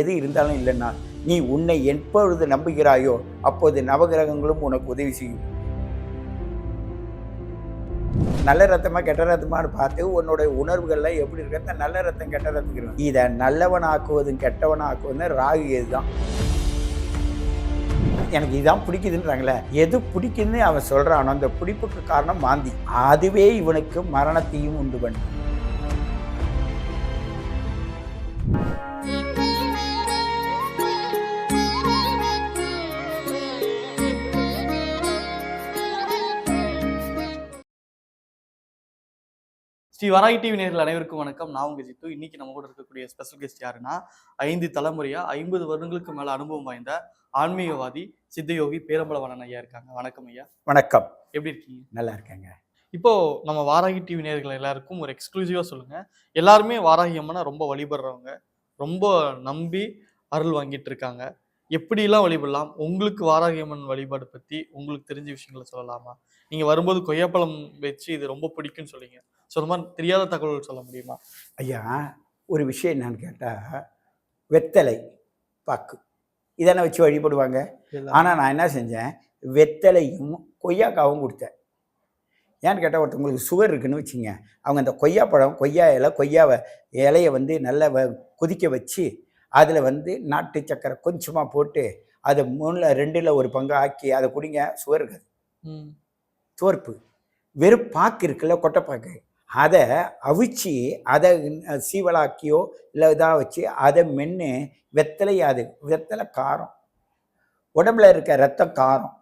எது இருந்தாலும் இல்லைன்னா நீ உன்னை எப்பொழுது நம்புகிறாயோ அப்போது நவகிரகங்களும் உனக்கு உதவி செய்யும். நல்ல ரத்தமா கெட்ட ரத்தமானு பார்த்து உன்னோட உணர்வுகள்லாம் எப்படி இருக்கு அந்த நல்ல ரத்தம் கெட்ட ரத்தம் இதை நல்லவன் ஆக்குவதும் கெட்டவன் ஆக்குவதும் ராகு இதுதான் எனக்கு இதுதான் பிடிக்குதுன்றாங்களே எது பிடிக்குதுன்னு அவன் சொல்றானோ அந்த பிடிப்புக்கு காரணம் மாந்தி. அதுவே இவனுக்கு மரணத்தையும் உண்டு பண்ணும். ஸ்ரீ வராகி டிவி நேரில் அனைவருக்கும் வணக்கம். நான் உங்க ஜித்து. இன்னைக்கு நம்ம கூட இருக்கக்கூடிய ஸ்பெஷல் கெஸ்ட் யாருன்னா ஐந்து தலைமுறையா ஐம்பது வருடங்களுக்கு மேல அனுபவம் வாய்ந்த ஆன்மீகவாதி சித்தயோகி பேரம்பலவனன் ஐயா இருக்காங்க. வணக்கம் ஐயா. வணக்கம். எப்படி இருக்கீங்க? நல்லா இருக்கேங்க. இப்போ நம்ம வாராகி டிவி நேர்கள் எல்லாருக்கும் ஒரு எக்ஸ்க்ளூசிவா சொல்லுங்க. எல்லாருமே வாராகி அம்மனை ரொம்ப வழிபடுறவங்க. ரொம்ப நம்பி அருள் வாங்கிட்டு இருக்காங்க. எப்படிலாம் வழிபடலாம்? உங்களுக்கு வாராகி அம்மன் வழிபாடு பத்தி உங்களுக்கு தெரிஞ்ச விஷயங்களை சொல்லலாமா? நீங்க வரும்போது கொய்யாப்பழம் வச்சு இது ரொம்ப பிடிக்கும்னு சொல்றீங்க. ஸோ மாதிரி தெரியாத தகவல்கள் சொல்ல முடியுமா? ஐயா ஒரு விஷயம் என்னன்னு கேட்டால் வெத்தலை பாக்கு. இதெல்லாம் வச்சு வழிபடுவாங்க? ஆனால் நான் என்ன செஞ்சேன்? வெத்தலையும் கொய்யாக்காவும் கொடுத்தேன். ஏன்னு கேட்டால் ஒருத்தவங்களுக்கு சுகர் இருக்குன்னு வச்சுங்க. அவங்க அந்த கொய்யாப்பழம் கொய்யா இலை கொய்யாவை இலையை வந்து நல்லா வ கொதிக்க வச்சு அதில் வந்து நாட்டு சக்கரை கொஞ்சமாக போட்டு அதை மூணில் ரெண்டில் ஒரு பங்கு ஆக்கி அதை குடிங்க சுகர் இருக்காது. தோற்பு வெறும் பாக்கு இருக்குல்ல கொட்டைப்பாக்கு அதை அவிச்சு அதை சீவலாக்கியோ இல்லை இதாக வச்சு அதை மென்று வெத்தலை அது வெத்தலை காரம். உடம்புல இருக்க ரத்தம் காரம்.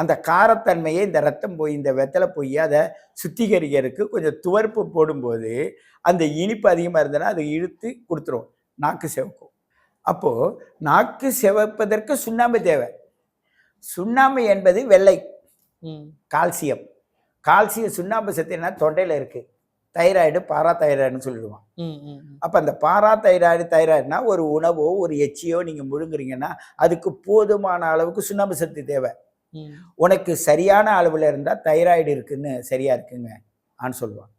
அந்த காரத்தன்மையை இந்த ரத்தம் போய் இந்த வெத்தலை போய் அதை சுத்திகரிக்கிறதுக்கு கொஞ்சம் துவர்ப்பு போடும்போது அந்த இனிப்பு அதிகமாக இருந்ததுன்னா அதை இழுத்து கொடுத்துரும். நாக்கு சிவக்கும். அப்போது நாக்கு சிவப்பதற்கு சுண்ணாம்பு தேவை. சுண்ணாம்பு என்பது வெள்ளை. கால்சியம். கால்சியம் சுண்ணாம்பு சத்து என்ன தொண்டையில் இருக்குது தைராய்டு பாரா தைராய்டுன்னு சொல்லிடுவான். அப்போ அந்த பாரா தைராய்டு தைராய்டுனா ஒரு உணவோ ஒரு எச்சியோ நீங்கள் முழுங்குறீங்கன்னா அதுக்கு போதுமான அளவுக்கு சுண்ணாம்பு சத்து தேவை உனக்கு சரியான அளவில் இருந்தால் தைராய்டு இருக்குன்னு சரியா இருக்குங்க ஆன்னு சொல்லுவான்.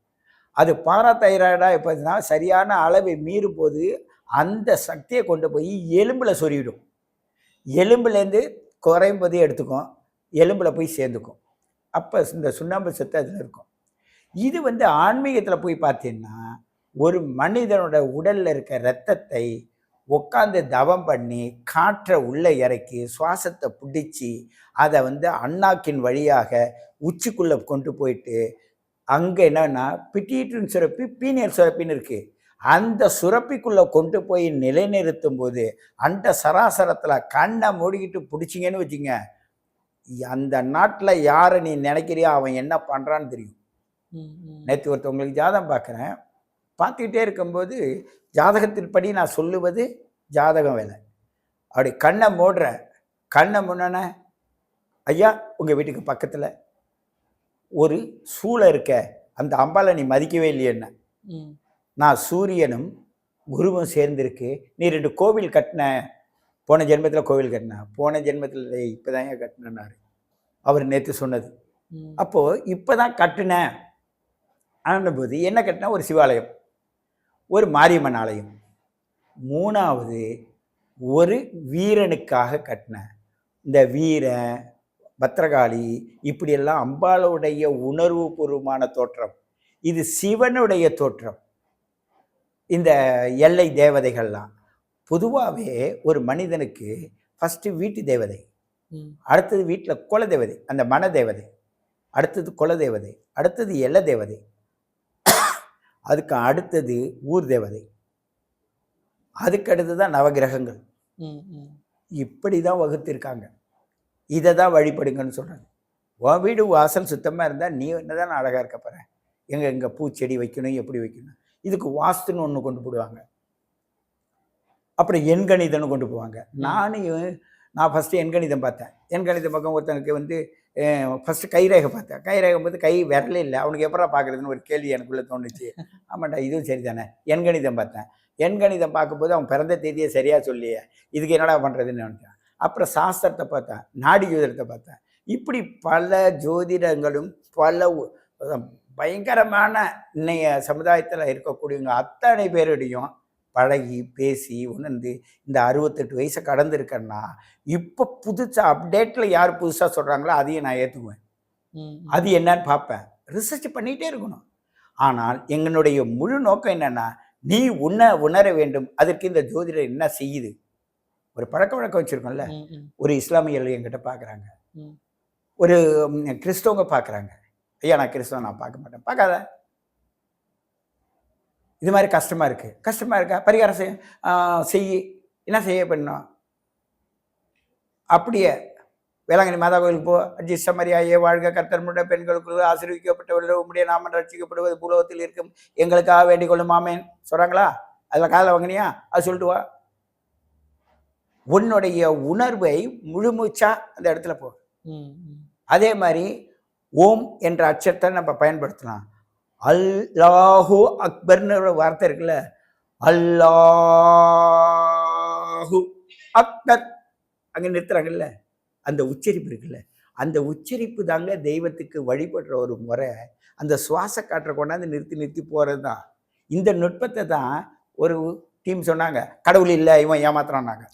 அது பாரா தைராய்டாக எப்போதுனா சரியான அளவை மீறும் போது அந்த சக்தியை கொண்டு போய் எலும்பில் சொருவிடும் எலும்புலேருந்து குறையும் போதே எடுத்துக்கும். எலும்பில் போய் சேர்ந்துக்கும். அப்போ இந்த சுண்ணாம்பு சத்து அதில் இருக்கும். இது வந்து ஆன்மீகத்தில் போய் பார்த்தீங்கன்னா ஒரு மனிதனோட உடலில் இருக்க ரத்தத்தை உட்காந்து தவம் பண்ணி காற்றை உள்ளே இறக்கி சுவாசத்தை பிடிச்சி அதை வந்து அண்ணாக்கின் வழியாக உச்சிக்குள்ளே கொண்டு போயிட்டு அங்கே என்னன்னா பிட்டீட்டின் சுரப்பி பீனியர் சுரப்பின்னு இருக்குது அந்த சுரப்பிக்குள்ளே கொண்டு போய் நிலைநிறுத்தும் போது அந்த சராசரத்தில் கண்ணை மூடிக்கிட்டு பிடிச்சிங்கன்னு வச்சுங்க அந்த நாட்டில் யாரை நீ நினைக்கிறியோ அவன் என்ன பண்ணுறான்னு தெரியும். நேற்று ஒருத்தவங்களுக்கு ஜாதகம் பார்க்குறேன். பார்த்துக்கிட்டே இருக்கும்போது ஜாதகத்தின்படி நான் சொல்லுவது ஜாதகம் வேலை. அப்படி கண்ணை மூடுறேன். கண்ணை முன்னே ஐயா உங்கள் வீட்டுக்கு பக்கத்தில் ஒரு சூளை இருக்க அந்த அம்பாலை நீ மதிக்கவே இல்லையேன்னு நான் சூரியனும் குருவும் சேர்ந்திருக்கு. நீ ரெண்டு கோவில் கட்டின போன ஜென்மத்தில் கோவில் கட்டின போன ஜென்மத்தில் இப்போ தான் ஏன் கட்டினாரு. அவர் நேற்று சொன்னது. அப்போது இப்போ தான் கட்டினேன். ஆனபோது என்ன கட்டினா ஒரு சிவாலயம் ஒரு மாரியம்மன் ஆலயம். மூணாவது ஒரு வீரனுக்காக கட்டினேன். இந்த வீரன் பத்திரகாளி இப்படியெல்லாம் அம்பாளுடைய உணர்வுபூர்வமான தோற்றம். இது சிவனுடைய தோற்றம். இந்த எல்லை தேவதைகள்லாம். பொதுவாகவே ஒரு மனிதனுக்கு ஃபஸ்ட்டு வீட்டு தேவதை. அடுத்தது வீட்டில் குல தேவதை அந்த மன தேவதை அடுத்தது குல தேவதை அடுத்தது எல்ல தேவதை அதுக்கு அடுத்தது ஊர் தேவதை அதுக்கு அடுத்து தான் நவகிரகங்கள். இப்படி தான் வகுத்திருக்காங்க. இதை தான் வழிபடுங்கன்னு சொல்கிறாங்க உன் வீடு வாசல் சுத்தமாக இருந்தால் நீ என்னதான் அழகாக இருக்க போகிற எங்கே எங்கே பூச்செடி வைக்கணும் எப்படி வைக்கணும்? இதுக்கு வாஸ்துன்னு ஒன்று கொண்டு போடுவாங்க. அப்புறம் எண்கணிதம்னு கொண்டு போவாங்க. நானும் நான் ஃபஸ்ட்டு எண்கணிதம் பார்த்தேன். எண்கணிதம் பக்கம் ஒருத்தனுக்கு வந்து ஃபஸ்ட்டு கைரேகை பார்த்தேன். கைரேகை போது கை விரலே இல்லை. அவனுக்கு எப்படா பார்க்குறதுன்னு ஒரு கேள்வி எனக்குள்ளே தோணுச்சு. ஆமாண்டா இதுவும் சரி தானே எண்கணிதம் பார்த்தேன். எண்கணிதம் பார்க்கும்போது அவன் பிறந்த தேதியை சரியாக சொல்லியே. இதுக்கு என்னடா பண்ணுறதுன்னு நினைச்சேன் அப்புறம் சாஸ்திரத்தை பார்த்தேன். நாடி ஜோதிடத்தை பார்த்தேன். இப்படி பல ஜோதிடங்களும் பல பயங்கரமான இன்னைய சமுதாயத்தில் இருக்கக்கூடியவங்க அத்தனை பேருடையும் பழகி பேசி உணர்ந்து இந்த அறுபத்தெட்டு வயசை கடந்திருக்கேன்னா இப்போ புதுசாக அப்டேட்டில் யார் புதுசாக சொல்கிறாங்களோ அதையும் நான் ஏற்றுக்குவேன். அது என்னன்னு பார்ப்பேன். ரிசர்ச் பண்ணிகிட்டே இருக்கணும். ஆனால் எங்களுடைய முழு நோக்கம் என்னன்னா நீ உன்ன உணர வேண்டும். அதற்கு இந்த ஜோதிடர் என்ன செய்யுது? ஒரு பழக்க வழக்கம் வச்சுருக்கோம்ல. ஒரு இஸ்லாமியர்கள் என்கிட்ட பார்க்குறாங்க. ஒரு கிறிஸ்தவங்க பார்க்குறாங்க. ஐயா நான் கிறிஸ்தவன் நான் பார்க்க மாட்டேன். பார்க்காத. இது மாதிரி கஷ்டமாக இருக்குது கஷ்டமாக இருக்கா? பரிகாரம் செய் செய் என்ன செய்ய பண்ணணும் அப்படியே வேளாங்கண்ணி மாதா கோயிலுக்கு போ. அஜிஷ்ட மரியாயே வாழ்க. கர்த்தர் முட பெண்களுக்கு ஆசீர்விக்கப்பட்டவர்கள் உம்முடைய நாமம் ரட்சிக்கப்படுவது பூலோகத்தில் இருக்கும். எங்களுக்காக வேண்டிக் கொள்ளும். மாமேன் சொல்கிறாங்களா அதில் காதில் வாங்கினியா? அது சொல்லிட்டு வா. உன்னுடைய உணர்வை முழுமூச்சா அந்த இடத்துல போ. அதே மாதிரி ஓம் என்ற அச்சத்தை நம்ம பயன்படுத்தலாம். அல்லாஹு அக்பர்னு ஒரு வார்த்தை இருக்குல்ல. அல்லாஹு அக்பர். அங்கே நிறுத்துறாங்கல்ல. அந்த உச்சரிப்பு இருக்குல்ல. அந்த உச்சரிப்பு தாங்க தெய்வத்துக்கு வழிபடுற ஒரு முறை. அந்த சுவாச காற்றை கொண்டாந்து நிறுத்தி நிறுத்தி போகிறது தான் இந்த நுட்பத்தை தான் ஒரு டீம் சொன்னாங்க. கடவுள் இல்லை இவன் ஏமாத்துறான்னாங்க.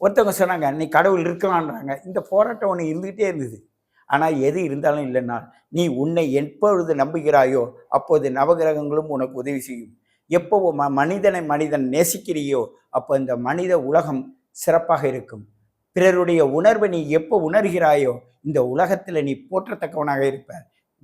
ஒருத்தவங்க சொன்னாங்க நீ கடவுள் இருக்கலான்றாங்க இந்த போராட்டம் ஒன்று இருந்துகிட்டே இருந்தது. ஆனால் எது இருந்தாலும் இல்லைன்னா நீ உன்னை எப்பொழுது நம்புகிறாயோ அப்போது நவகிரகங்களும் உனக்கு உதவி செய்யும். எப்போ ம மனிதனை மனிதன் நேசிக்கிறியோ அப்போ இந்த மனித உலகம் சிறப்பாக இருக்கும். பிறருடைய உணர்வை நீ எப்போ உணர்கிறாயோ இந்த உலகத்தில் நீ போற்றத்தக்கவனாக இருப்ப.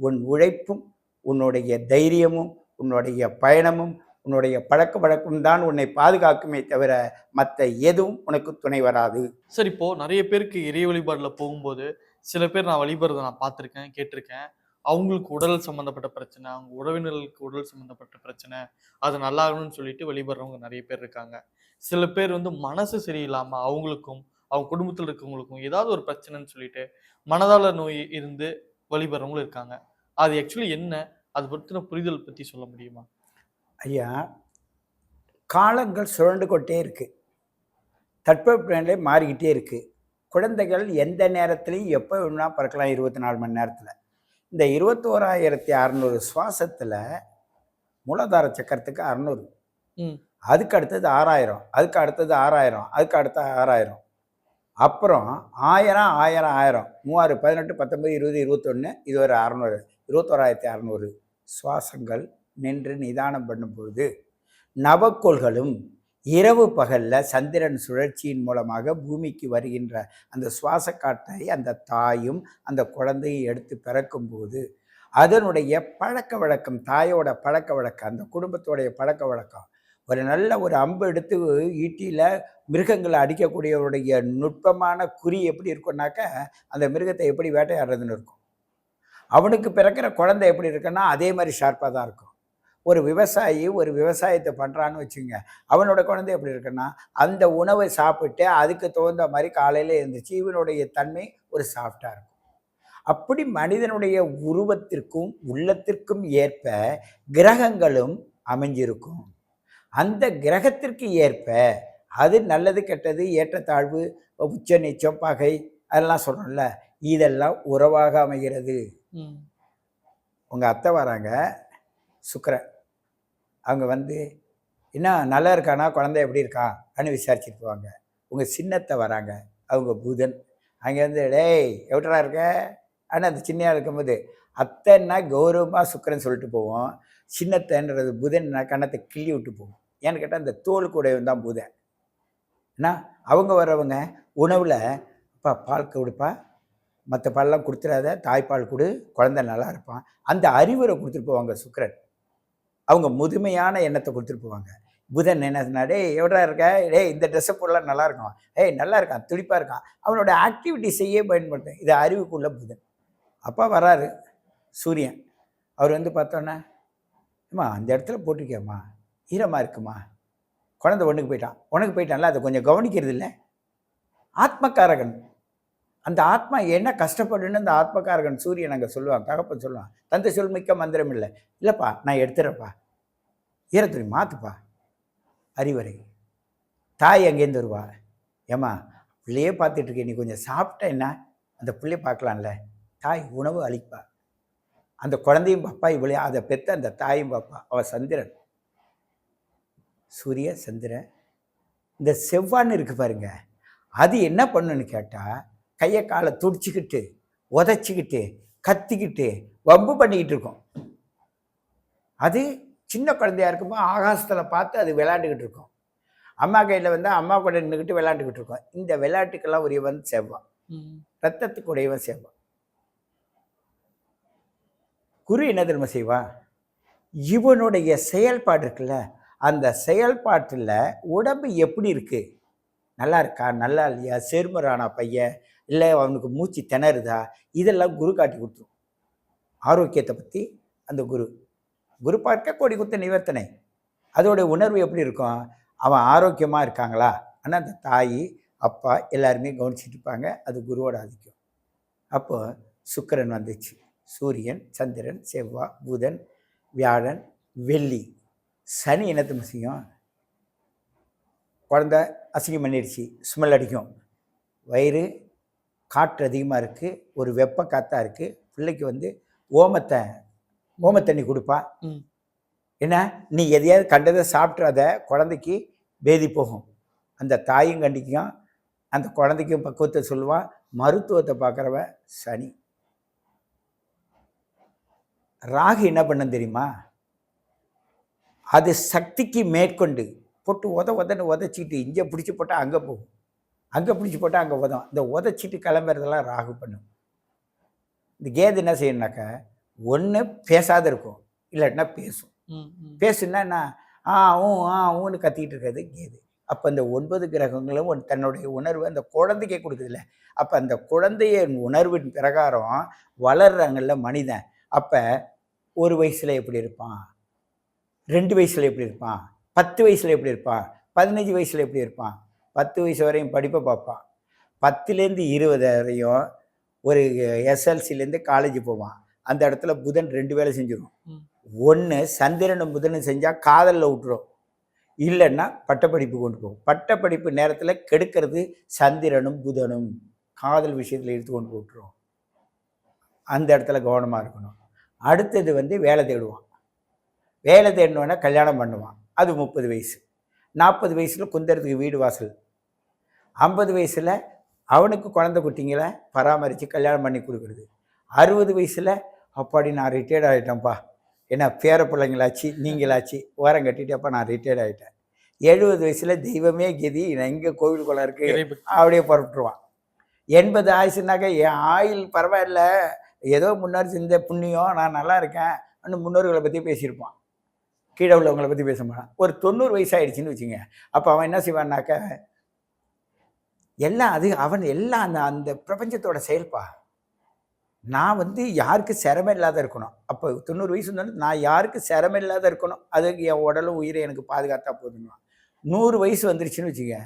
உன் உழைப்பும் உன்னுடைய தைரியமும் உன்னுடைய பயணமும் உன்னுடைய பழக்க வழக்கம் தான் உன்னை பாதுகாக்குமே தவிர மற்ற எதுவும் உனக்கு துணை வராது. சார் இப்போ நிறைய பேருக்கு இறை வழிபாடுல போகும்போது சில பேர் நான் வழிபடுறதை நான் பார்த்துருக்கேன் கேட்டிருக்கேன். அவங்களுக்கு உடல் சம்மந்தப்பட்ட பிரச்சனை அவங்க உறவினர்களுக்கு உடல் சம்மந்தப்பட்ட பிரச்சனை அது நல்லாகணும்னு சொல்லிட்டு வழிபடுறவங்க நிறைய பேர் இருக்காங்க. சில பேர் வந்து மனசு சரியில்லாமல் அவங்களுக்கும் அவங்க குடும்பத்தில் இருக்கவங்களுக்கும் ஏதாவது ஒரு பிரச்சனைன்னு சொல்லிட்டு மனதாள நோய் இருந்து வழிபடுறவங்களும் இருக்காங்க. அது ஆக்சுவலி என்ன? அது பற்றின புரிதல் பற்றி சொல்ல முடியுமா? ஐயா காலங்கள் சுழண்டு கொண்டே இருக்குது தட்பவெப்பநிலை மாறிக்கிட்டே இருக்குது குழந்தைகள் எந்த நேரத்துலையும் எப்போ வேணும்னா பிறக்கலாம் இருபத்தி நாலு மணி நேரத்தில். இந்த இருபத்தோராயிரத்தி அறநூறு சுவாசத்தில் மூலாதார சக்கரத்துக்கு அறநூறு. அதுக்கு அடுத்தது ஆறாயிரம் அதுக்கு அடுத்தது ஆறாயிரம் அதுக்கு அடுத்த ஆறாயிரம். அப்புறம் ஆயிரம் ஆயிரம் ஆயிரம். மூவாறு பதினெட்டு பத்தொன்பது இருபது இருபத்தொன்று இது ஒரு அறநூறு. இருபத்தோராயிரத்தி அறநூறு சுவாசங்கள் நின்று நிதானம் பண்ணும்பொழுது நவக்கோள்களும் இரவு பகலில் சந்திரன் சுழற்சியின் மூலமாக பூமிக்கு வருகின்ற அந்த சுவாச காற்றை அந்த தாயும் அந்த குழந்தையும் எடுத்து பிறக்கும்போது அதனுடைய பழக்க வழக்கம் தாயோட பழக்க வழக்கம் அந்த குடும்பத்தோடைய பழக்க வழக்கம் ஒரு நல்ல ஒரு அம்பு எடுத்து ஈட்டியில் மிருகங்களை அடிக்கக்கூடியவருடைய நுட்பமான குறி எப்படி இருக்கும்னாக்க அந்த மிருகத்தை எப்படி வேட்டையாடுறதுன்னு இருக்கும். அவனுக்கு பிறக்கிற குழந்தை எப்படி இருக்குன்னா அதே மாதிரி ஷார்ப்பாக தான் இருக்கும். ஒரு விவசாயி ஒரு விவசாயத்தை பண்ணுறான்னு வச்சுங்க அவனோட குழந்தை எப்படி இருக்குன்னா அந்த உணவை சாப்பிட்டு அதுக்கு தகுந்த மாதிரி காலையில் இருந்துச்சு இவனுடைய தன்மை ஒரு சாஃப்டாக இருக்கும். அப்படி மனிதனுடைய உருவத்திற்கும் உள்ளத்திற்கும் ஏற்ப கிரகங்களும் அமைஞ்சிருக்கும். அந்த கிரகத்திற்கு ஏற்ப அது நல்லது கெட்டது ஏற்றத்தாழ்வு உச்ச நீச்சம் பகை அதெல்லாம் சொல்கிறோம்ல இதெல்லாம் உறவாக அமைகிறது. உங்கள் அத்தை வராங்க சுக்கிரன். அவங்க வந்து என்ன நல்லா இருக்கானா? குழந்தை எப்படி இருக்கா? அப்படின்னு விசாரிச்சுட்டு போவாங்க. உங்கள் சின்னத்தை வராங்க. அவங்க பூதன். அங்கேருந்து டேய் எவ்வளோ இருக்க? ஆனால் அந்த சின்னையாக இருக்கும்போது அத்தைன்னா கௌரவமாக சுக்கிரன் சொல்லிட்டு போவோம். சின்னத்தைன்றது புதன்னா கண்ணத்தை கிள்ளி விட்டு போவோம். ஏன்னு கேட்டால் அந்த தோல் கூடையும் தான் புதன். ஏன்னா அவங்க வர்றவங்க உணவில் அப்பா பால் கொடுப்பா. மற்ற பால்லாம் கொடுத்துடாத தாய்ப்பால் கொடு. குழந்தை நல்லா இருப்பான். அந்த அறிவுரை கொடுத்துட்டு போவாங்க சுக்கிரன். அவங்க முதுமையான எண்ணத்தை கொடுத்துட்டு போவாங்க. புதன் என்ன டே எவ்வளோ இருக்க? டேய் இந்த ட்ரெஸ்ஸை போடலாம் நல்லா இருக்கும். ஏய் நல்லா இருக்கான் துடிப்பாக இருக்கான். அவனோட ஆக்டிவிட்டி செய்ய பயன்படுத்தேன் இது அறிவுக்குள்ள புதன். அப்பா வராரு சூரியன். அவர் வந்து பார்த்தோன்னே அம்மா அந்த இடத்துல போட்டிருக்கியம்மா? ஈரமாக இருக்குமா? குழந்தை ஒன்றுக்கு போயிட்டான். உனக்கு போயிட்டான்ல அதை கொஞ்சம் கவனிக்கிறது இல்லை ஆத்மக்காரகன் அந்த ஆத்மா என்ன கஷ்டப்படுன்னு அந்த ஆத்மகாரகன் சூரியன் அங்கே சொல்லுவான் தகப்பன் சொல்லுவான். தந்தை சொல் மிக்க மந்திரம் இல்லை. இல்லைப்பா நான் எடுத்துறப்பா ஈரத்துணி மாற்றுப்பா அறிவுரை. தாய் அங்கேருந்து வருவா. ஏம்மா பிள்ளையே பார்த்துட்ருக்கேன் நீ கொஞ்சம் சாப்பிட்ட என்ன? அந்த பிள்ளைய பார்க்கலாம்ல. தாய் உணவு அளிப்பா. அந்த குழந்தையும் பாப்பா இவளே அதை பெத்த அந்த தாயும் பாப்பா. அவ சந்திரன். சூரிய சந்திரன். இந்த செவ்வான்னு இருக்கு பாருங்க. அது என்ன பண்ணுன்னு கேட்டால் கையை காலை துடிச்சிக்கிட்டு உதச்சிக்கிட்டு கத்திக்கிட்டு வம்பு பண்ணிக்கிட்டு இருக்கும். அது சின்ன குழந்தையா இருக்கும்போது ஆகாசத்தில் பார்த்து அது விளையாண்டுக்கிட்டு இருக்கும். அம்மா கையில் வந்து அம்மா கூட நின்றுக்கிட்டு விளையாண்டுக்கிட்டு இருக்கும். இந்த விளையாட்டுக்கெல்லாம் உரியவன் செவ்வாய். ம். ரத்தத்துக்கு உடையவன் செவ்வாய். குரு என்ன தெரியுமா செய்வான் இவனுடைய செயல்பாடு இருக்குல்ல அந்த செயல்பாட்டில் உடம்பு எப்படி இருக்கு? நல்லா இருக்கா? நல்லா இல்லையா? செருமரானா பையன் இல்லை அவனுக்கு மூச்சு திணறுதா? இதெல்லாம் குரு காட்டி கொடுத்துரும். ஆரோக்கியத்தை பற்றி அந்த குரு. குரு பார்க்க கோடி குத்த நிவர்த்தனை. அதோடைய உணர்வு எப்படி இருக்கும்? அவன் ஆரோக்கியமாக இருக்காங்களா? ஆனால் அந்த தாய் அப்பா எல்லாருமே கவனிச்சிட்டு இருப்பாங்க. அது குருவோட ஆதிக்கம். அப்போ சுக்கிரன் வந்துச்சு. சூரியன் சந்திரன் செவ்வாய் புதன் வியாழன் வெள்ளி. சனி என்னத்தை செய்யும்? குழந்த அசிங்கம் பண்ணிடுச்சு ஸ்மெல் அடிக்கும். வயிறு காற்று அதிகமாக இருக்குது ஒரு வெப்ப காற்றா இருக்குது பிள்ளைக்கு வந்து ஓமத்தை ஓம தண்ணி கொடுப்பா. என்ன? நீ எதையாவது கண்டதை சாப்பிட்றாத குழந்தைக்கு பேதி போகும். அந்த தாயும் கண்டிக்கும் அந்த குழந்தைக்கும் பக்குவத்தை சொல்லுவான் மருத்துவத்தை பார்க்குறவன் சனி. ராகு என்ன பண்ண தெரியுமா? அது சக்திக்கு மேற்கொண்டு போட்டு உத உதன்னு உதச்சிட்டு இங்கே பிடிச்சி போட்டால் அங்கே போகும். அங்கே பிடிச்சி போட்டால் அங்கே உதவும் இந்த உதச்சிட்டு கிளம்புறதெல்லாம் ராகு பண்ணும். இந்த கேது என்ன செய்யணுனாக்கா ஒன்று பேசாத இருக்கும். இல்லாட்டினா பேசும். பேசுனா என்ன? ஆ ஊ ஆ ஊன்னு கத்திக்கிட்டு இருக்கிறது கேது. அப்போ அந்த ஒன்பது கிரகங்களும் தன்னுடைய உணர்வை அந்த குழந்தைக்கே கொடுக்குதுல்ல. அப்போ அந்த குழந்தைய உணர்வின் பிரகாரம் வளர்றாங்கல்ல மனிதன். அப்போ ஒரு வயசில் எப்படி இருப்பான்? ரெண்டு வயசில் எப்படி இருப்பான்? பத்து வயசில் எப்படி இருப்பான்? பதினஞ்சு வயசில் எப்படி இருப்பான்? பத்து வயசு வரையும் படிப்பை பார்ப்பான். பத்துலேருந்து இருபது வரையும் ஒரு எஸ்எல்சிலேருந்து காலேஜ் போவான். அந்த இடத்துல புதன் ரெண்டு வேலை செஞ்சிடும். ஒன்று சந்திரனும் புதனும் செஞ்சால் காதலில் விட்டுரும். இல்லைன்னா பட்டப்படிப்பு கொண்டு போகும். பட்டப்படிப்பு நேரத்தில் கெடுக்கிறது சந்திரனும் புதனும். காதல் விஷயத்தில் எடுத்து கொண்டு விட்டுரும். அந்த இடத்துல கவனமாக இருக்கணும். அடுத்தது வந்து வேலை தேடுவான். வேலை தேடினோடனே கல்யாணம் பண்ணுவான். அது முப்பது வயசு. நாற்பது வயசில் குந்தறதுக்கு வீடு வாசல். ஐம்பது வயசில் அவனுக்கு குழந்தை குட்டிங்களை பராமரித்து கல்யாணம் பண்ணி கொடுக்குறது. அறுபது வயசில் அப்பாடி நான் ரிட்டையர்ட் ஆகிட்டேன்ப்பா என்ன பேர பிள்ளைங்களாச்சு நீங்களாச்சு ஓரம் கட்டிட்டப்பா நான் ரிட்டையர்ட் ஆகிட்டேன் எழுபது வயசில் தெய்வமே கெதி நான் எங்கே கோவிலுக்குள்ள இருக்கு? இறைபக்தி. அப்படியே புறப்பட்டுருவான். எண்பது ஆயுசுனாக்க என் ஆயுள் பரவாயில்ல. ஏதோ முன்னாடி செஞ்ச புண்ணியம் நான் நல்லா இருக்கேன். இன்னும் முன்னோர்களை பற்றி பேசியிருப்பான். கீழே உள்ளவங்களை பற்றி பேச மாட்டான். ஒரு தொண்ணூறு வயசு ஆயிடுச்சுன்னு வச்சுங்க அப்போ அவன் என்ன செய்வான்னாக்க எல்லாம் அது அவன் எல்லாம் அந்த அந்த பிரபஞ்சத்தோட செயல்பா. நான் வந்து யாருக்கு சிரமம் இல்லாத இருக்கணும். அப்போ தொண்ணூறு வயசு இருந்தாலும் நான் யாருக்கு சிரமம் இல்லாத இருக்கணும். அதுக்கு என் உடலும் உயிரை எனக்கு பாதுகாத்தா போதுமா நூறு வயசு வந்துருச்சுன்னு வச்சுக்க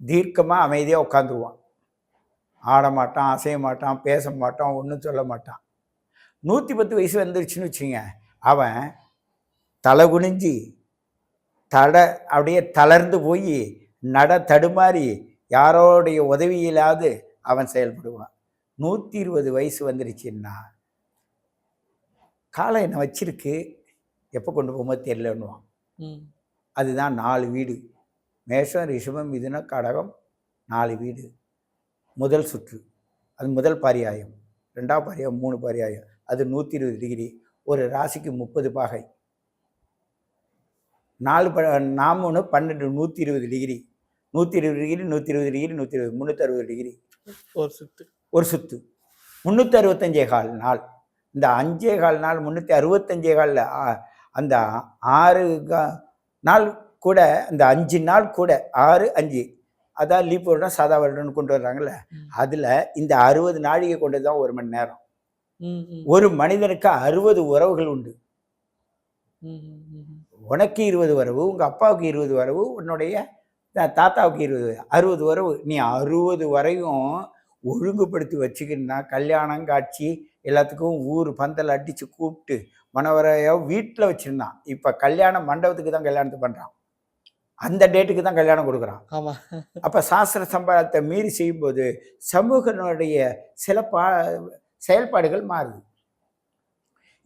தீர்க்கமாக அமைதியாக உட்காந்துருவான். ஆட மாட்டான் அசைய மாட்டான் பேச மாட்டான் ஒன்றும் சொல்ல மாட்டான். நூற்றி பத்து வயசு வந்துருச்சுன்னு வச்சுங்க அவன் தலை குனிஞ்சு தட அப்படியே தளர்ந்து போய் நட தடுமாறி யாரோடைய உதவியிலாவது அவன் செயல்படுவான். நூற்றி இருபது வயசு வந்துருச்சுன்னா காலம் என்ன வச்சிருக்கு எப்போ கொண்டு போகும்போது தெரியலன்னுவான். அதுதான் நாலு வீடு. மேஷம் ரிஷபம் மிதுனம் கடகம் நாலு வீடு. முதல் சுற்று. அது முதல் பரியாயம். ரெண்டாம் பரியாயம் மூணு பரியாயம். அது நூற்றி இருபது டிகிரி. ஒரு ராசிக்கு முப்பது பாகை. நாலு ப நாமூணு பன்னெண்டு நூற்றி இருபது டிகிரி. நூற்றி இருபது டிகிரி நூற்றி இருபது டிகிரி நூற்றி இருபது முந்நூற்றறுபது டிகிரி ஒரு சுத்து. ஒரு சுத்து. முந்நூற்றி அறுபத்தஞ்சே கால் நாள். இந்த அஞ்சே கால் நாள் முந்நூற்றி அறுபத்தஞ்சே காலில் அந்த ஆறு கா- நாள் கூட அந்த அஞ்சு நாள் கூட ஆறு அஞ்சு அதான் லீப் வருடம் சாதா வருடம்னு கொண்டு வர்றாங்கல்ல. அதில் இந்த அறுபது நாழிகை கொண்டு தான் ஒரு மணி நேரம். ஒரு மனிதனுக்கு அறுபது உறவுகள் உண்டு. உனக்கு இருபது வரவு உங்கள் அப்பாவுக்கு இருபது வரவு உன்னுடைய தாத்தாவுக்கு இருபது அறுபது வரவு நீ அறுபது வரையும் ஒழுங்குபடுத்தி வச்சுக்கின்னா கல்யாணம் காட்சி எல்லாத்துக்கும் ஊர் பந்தல் அடித்து கூப்பிட்டு மனவரையோ வீட்டில் வச்சுருந்தான். இப்போ கல்யாணம் மண்டபத்துக்கு தான் கல்யாணத்தை பண்ணுறான் அந்த டேட்டுக்கு தான் கல்யாணம் கொடுக்குறான். ஆமா. அப்போ சாஸ்திர சம்பிரதாயத்தை மீறி செய்யும்போது சமூகனுடைய சில பா செயல்பாடுகள் மாறுது.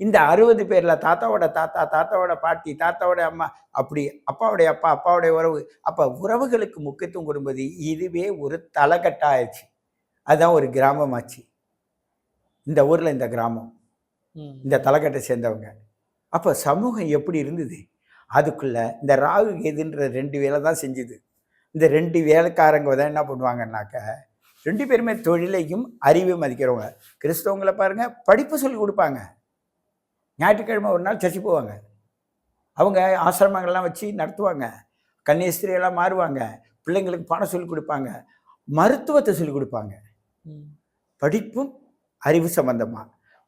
இந்த அறுபது பேர்ல தாத்தாவோட தாத்தா தாத்தாவோட பாட்டி தாத்தாவோட அம்மா அப்படி அப்பாவுடைய அப்பா அப்பாவுடைய உறவு. அப்ப உறவுகளுக்கு முக்கியத்துவம் கொடுப்பது இதுவே ஒரு தலைக்கட்டா ஆயிடுச்சு அதுதான் ஒரு கிராமமாச்சு. இந்த ஊர்ல இந்த கிராமம். இந்த தலைக்கட்டை சேர்ந்தவங்க. அப்போ சமூகம் எப்படி இருந்தது? அதுக்குள்ள இந்த ராகு கேதுன்ற ரெண்டு வேலை தான் செஞ்சுது. இந்த ரெண்டு வேலைக்காரங்க தான் என்ன பண்ணுவாங்கன்னாக்க ரெண்டு பேருமே தொழிலையும் அறிவையும் மதிக்கிறவங்க. கிறிஸ்தவங்களை பாருங்க படிப்பு சொல்லி கொடுப்பாங்க. ஞாயிற்றுக்கிழமை ஒரு நாள் சர்ச்சை போவாங்க. அவங்க ஆசிரமங்கள்லாம் வச்சு நடத்துவாங்க. கன்னியஸ்திரியெல்லாம் மாறுவாங்க. பிள்ளைங்களுக்கு பாடம் சொல்லி கொடுப்பாங்க. மருத்துவத்தை சொல்லி கொடுப்பாங்க. படிப்பும் அறிவு சம்பந்தமா.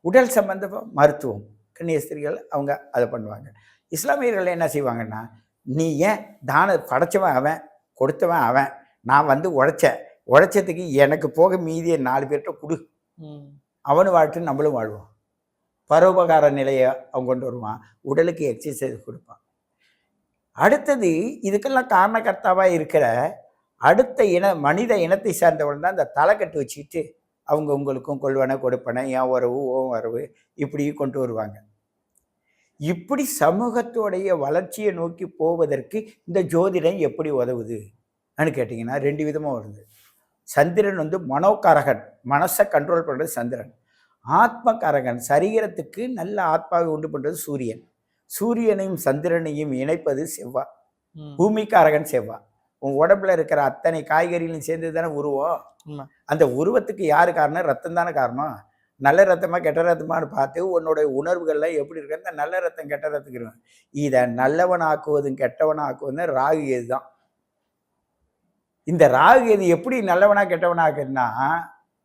உடல் சம்பந்தமா மருத்துவம். கன்னியஸ்திரிகள் அவங்க அதை பண்ணுவாங்க. இஸ்லாமியர்கள் என்ன செய்வாங்கன்னா நீ ஏன் தான படைச்சவன் அவன் கொடுத்தவன் அவன் நான் வந்து உழைச்சேன். உழைச்சதுக்கு எனக்கு போக மீதியை நாலு பேர்கிட்ட கொடு. அவனு வாழ்த்து நம்மளும் வாழ்வோம். பரோபகார நிலையை அவன் கொண்டு வருவான். உடலுக்கு எக்ஸசைஸ் கொடுப்பான். அடுத்தது இதுக்கெல்லாம் காரணகர்த்தாவாக இருக்கிற அடுத்த இன மனித இனத்தை சார்ந்தவன் தான் இந்த தலைக்கட்டு வச்சுக்கிட்டு அவங்க உங்களுக்கும் கொள்வன கொடுப்பன என் உறவு ஓன் உறவு இப்படி கொண்டு வருவாங்க. இப்படி சமூகத்தோடைய வளர்ச்சியை நோக்கி போவதற்கு இந்த ஜோதிடம் எப்படி உதவுது? கேட்டிங்கன்னா ரெண்டு விதமாக வருது. சந்திரன் வந்து மனோகாரகன் மனசை கண்ட்ரோல் பண்ணுறது சந்திரன். ஆத்மகாரகன் சரீரத்துக்கு நல்ல ஆத்மாவை உண்டு பண்ணுறது சூரியன். சூரியனையும் சந்திரனையும் இணைப்பது செவ்வாய் ம். பூமிக்காரகன் செவ்வாய் உன் உடம்புல இருக்கிற அத்தனை காய்கறிகளும் சேர்ந்து தானே உருவம். அந்த உருவத்துக்கு யாரு காரணம்? ரத்தம் தானே காரணம்? நல்ல ரத்தமா கெட்ட ரத்தமான்னு பார்த்து உன்னோட உணர்வுகள்லாம் எப்படி இருக்கு? அந்த நல்ல ரத்தம் கெட்ட ரத்தத்துக்கு. இதை நல்லவன் ஆக்குவதும் கெட்டவன் ஆக்குவதும் ராகு கேது தான்? இந்த ராகு கேது எப்படி நல்லவனா கெட்டவனா ஆக்குதுன்னா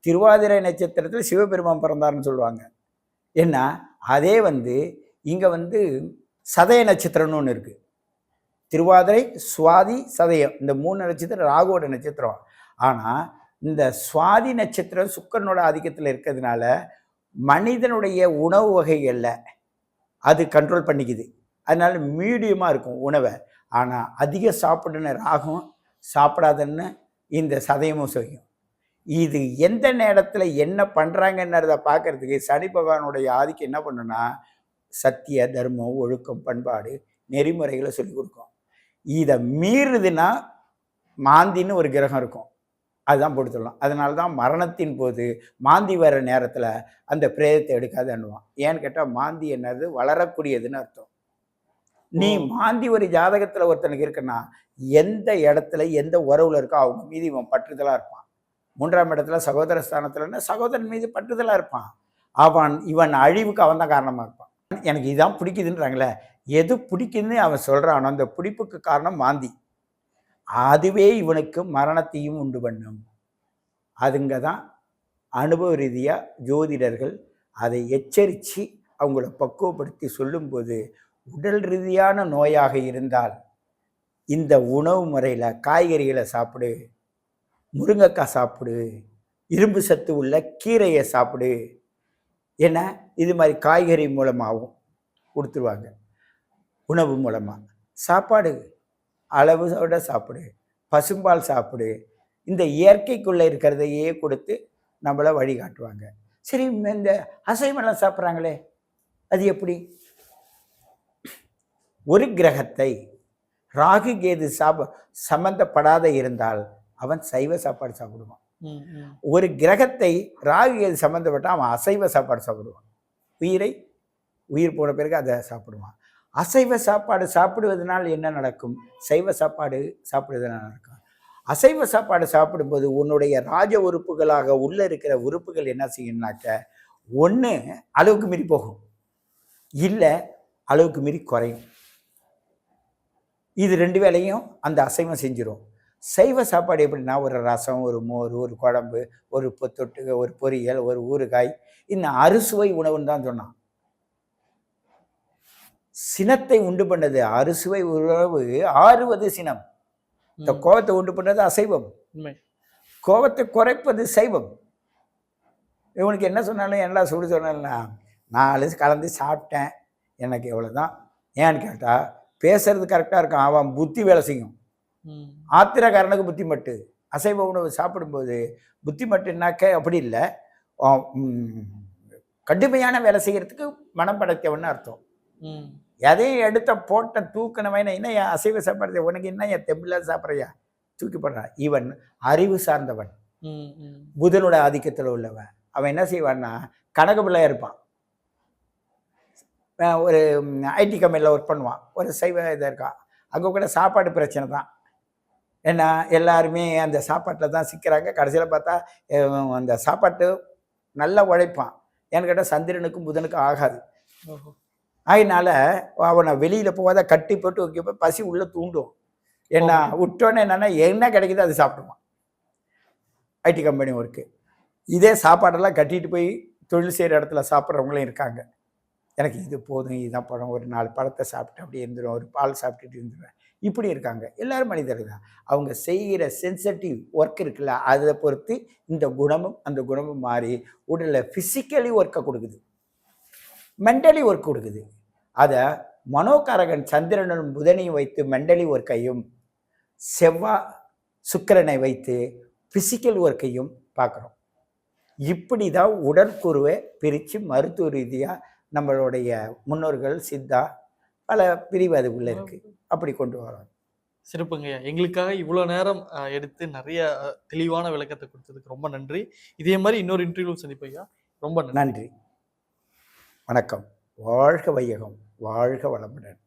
திருவாதிரை நட்சத்திரத்தில் சிவபெருமான் பிறந்தார்னு சொல்லுவாங்க. ஏன்னா அதே வந்து இங்கே வந்து சதய நட்சத்திரம்னு ஒன்று இருக்குது திருவாதிரை சுவாதி சதயம் இந்த மூணு நட்சத்திரம் ராகுவோட நட்சத்திரம். ஆனால் இந்த சுவாதி நட்சத்திரம் சுக்கரனோட ஆதிக்கத்தில் இருக்கிறதுனால மனிதனுடைய உணவு வகைகளில் அது கண்ட்ரோல் பண்ணிக்குது. அதனால் மீடியமாக இருக்கும் உணவை. ஆனால் அதிக சாப்பிடுன ராகும் சாப்பிடாதன்னு இந்த சதயமும் செய்யும். இது எந்த நேரத்தில் என்ன பண்ணுறாங்கன்றத பார்க்கறதுக்கு சனி பகவானுடைய ஆதிக்கம் என்ன பண்ணுன்னா சத்திய தர்மம் ஒழுக்கம் பண்பாடு நெறிமுறைகளை சொல்லிக் கொடுக்கும். இதை மீறுதுன்னா மாந்தின்னு ஒரு கிரகம் இருக்கும். அதுதான் போட்டு சொல்லலாம். அதனால தான் மரணத்தின் போது மாந்தி வர நேரத்தில் அந்த பிரேதத்தை எடுக்காது அண்ணுவான் ஏன்னு கேட்டால் மாந்தி என்னது? வளரக்கூடியதுன்னு அர்த்தம். நீ. மாந்தி ஒரு ஜாதகத்தில் ஒருத்தனுக்கு இருக்குன்னா எந்த இடத்துல எந்த உறவுல இருக்கோ அவங்க மீது இவன் பற்றுதலாக இருப்பான். மூன்றாம் இடத்துல சகோதர ஸ்தானத்துலன்னா சகோதரன் மீது பற்றுதலாக இருப்பான். அவன் இவன் அழிவுக்கு அவன் தான் காரணமாக இருப்பான். எனக்கு இதான் பிடிக்குதுன்றாங்களே எது பிடிக்குதுன்னு அவன் சொல்கிறானோ அந்த பிடிப்புக்கு காரணம் மாந்தி அதுவே இவனுக்கு மரணத்தையும் உண்டு பண்ணும். அதுங்க தான் அனுபவ ரீதியாக ஜோதிடர்கள் அதை எச்சரித்து அவங்கள பக்குவப்படுத்தி சொல்லும்போது உடல் ரீதியான நோயாக இருந்தால் இந்த உணவு முறையில் காய்கறிகளை சாப்பிடு முருங்கைக்காய் சாப்பிடு இரும்பு சத்து உள்ள கீரையை சாப்பிடு ஏன்னா இது மாதிரி காய்கறி மூலமாகவும் கொடுத்துருவாங்க. உணவு மூலமாக சாப்பாடு அளவோட சாப்பிடு பசும்பால் சாப்பிடு இந்த இயற்கைக்குள்ளே இருக்கிறதையே கொடுத்து நம்மளை வழிகாட்டுவாங்க. சரி இந்த அசைவெல்லாம் சாப்பிட்றாங்களே அது எப்படி? ஒரு கிரகத்தை ராகு கேது சாப்ப சம்பந்தப்படாத இருந்தால் அவன் சைவ சாப்பாடு சாப்பிடுவான். ஒரு கிரகத்தை ராகு கேது சம்மந்தப்பட்டால் அவன் அசைவ சாப்பாடு சாப்பிடுவான். உயிரை உயிர் போன பிறகு அதை சாப்பிடுவான். அசைவ சாப்பாடு சாப்பிடுவதனால் என்ன நடக்கும்? சைவ சாப்பாடு சாப்பிடுவதனால் நடக்கும். அசைவ சாப்பாடு சாப்பிடும்போது உன்னுடைய ராஜ உறுப்புகளாக உள்ள இருக்கிற உறுப்புகள் என்ன செய்யணும்னாக்க ஒன்று அளவுக்கு மீறி போகும். இல்லை அளவுக்கு மீறி குறையும். இது ரெண்டு வேலையும் அந்த அசைவம் செஞ்சிரும். சைவ சாப்பாடு எப்படின்னா ஒரு ரசம் ஒரு மோர் ஒரு குழம்பு ஒரு தொட்டுக்க ஒரு பொரியல் ஒரு ஊறுகாய். இந்த அறுசுவை உணவுன்னு தான் சொன்னான். சினத்தை உண்டு பண்ணது அறுசுவை உணவு ஆறுவது சினம். இந்த. கோபத்தை உண்டு பண்ணது அசைவம். கோபத்தை குறைப்பது சைவம். இவனுக்கு என்ன சொன்னாலும் என்ன சுடு சொன்னாலும் நாலு கலந்து சாப்பிட்டேன். எனக்கு இவ்வளோதான் ஏன்னு கேட்டால் பேசுறது கரெக்டாக இருக்கும். அவன் புத்தி வேலை செய்யும். ஆத்திரக்காரனுக்கு புத்தி மட்டு அசைவ உணவு சாப்பிடும்போது புத்தி மட்டுனாக்க அப்படி இல்லை. கடுமையான வேலை செய்யறதுக்கு மனம் படைத்தவன் அர்த்தம். ம். எதையும் எடுத்த போட்ட தூக்கினவன் என்ன என் அசைவ சாப்பிட்றது உனக்கு என்ன என் தெம்பில சாப்பிட்றியா? தூக்கி போடுறான் இவன் அறிவு சார்ந்தவன். புதனோட ஆதிக்கத்தில் உள்ளவன். அவன் என்ன செய்வான்னா கணக்கு பிள்ளையா இருப்பான். ஒரு ஐடி கம்பெனியில் ஒர்க் பண்ணுவான். ஒரு சைவ இதாக இருக்கான். அங்கே கூட சாப்பாடு பிரச்சனை தான். ஏன்னா எல்லாருமே அந்த சாப்பாட்டில் தான் சிக்கிறாங்க. கடைசியில் பார்த்தா அந்த சாப்பாட்டு நல்லா உழைப்பான். ஏன்னு கேட்டால் சந்திரனுக்கும் புதனுக்கும் ஆகாது. அதனால அவனை வெளியில் போகாத கட்டி போட்டு வைக்கப்ப பசி உள்ளே தூண்டும் ஏன்னா விட்டோன்னே என்னன்னா என்ன கிடைக்குதோ அது சாப்பிடுவான். IT company work. இதே சாப்பாடெல்லாம் கட்டிட்டு போய் தொழில் செய்கிற இடத்துல சாப்பிட்றவங்களும் இருக்காங்க. எனக்கு இது போதும் இதுதான் பழம். ஒரு நாலு பழத்தை சாப்பிட்டு அப்படியே இருந்துடும் ஒரு பால் சாப்பிட்டுட்டு இருந்துருவேன். இப்படி இருக்காங்க. எல்லாரும் மனிதர்கள் தான். அவங்க செய்கிற சென்சிட்டிவ் ஒர்க் இருக்குல்ல அதை பொறுத்து இந்த குணமும் அந்த குணமும் மாறி உடலில் ஃபிசிக்கலி ஒர்க்கை கொடுக்குது. மென்டலி ஒர்க் கொடுக்குது. அதை மனோகாரகன் சந்திரனும் புதனையும் வைத்து மென்டலி ஒர்க்கையும் செவ்வாய் சுக்கிரனை வைத்து ஃபிசிக்கல் ஒர்க்கையும் பார்க்குறோம். இப்படி தான் உடற்கூறுவை பிரித்து மருத்துவ ரீதியாக நம்மளுடைய முன்னோர்கள் சித்தா பல பிரிவு அதுக்குள்ளே இருக்குது அப்படி கொண்டு வரோம் சிறப்புங்கய்யா எங்களுக்காக இவ்வளோ நேரம் எடுத்து நிறைய தெளிவான விளக்கத்தை கொடுத்ததுக்கு ரொம்ப நன்றி. இதே மாதிரி இன்னொரு இன்டர்வியூ சந்திப்பையா ரொம்ப நன்றி. நன்றி. வணக்கம். வாழ்க வையகம். வாழ்க வளமுடன்.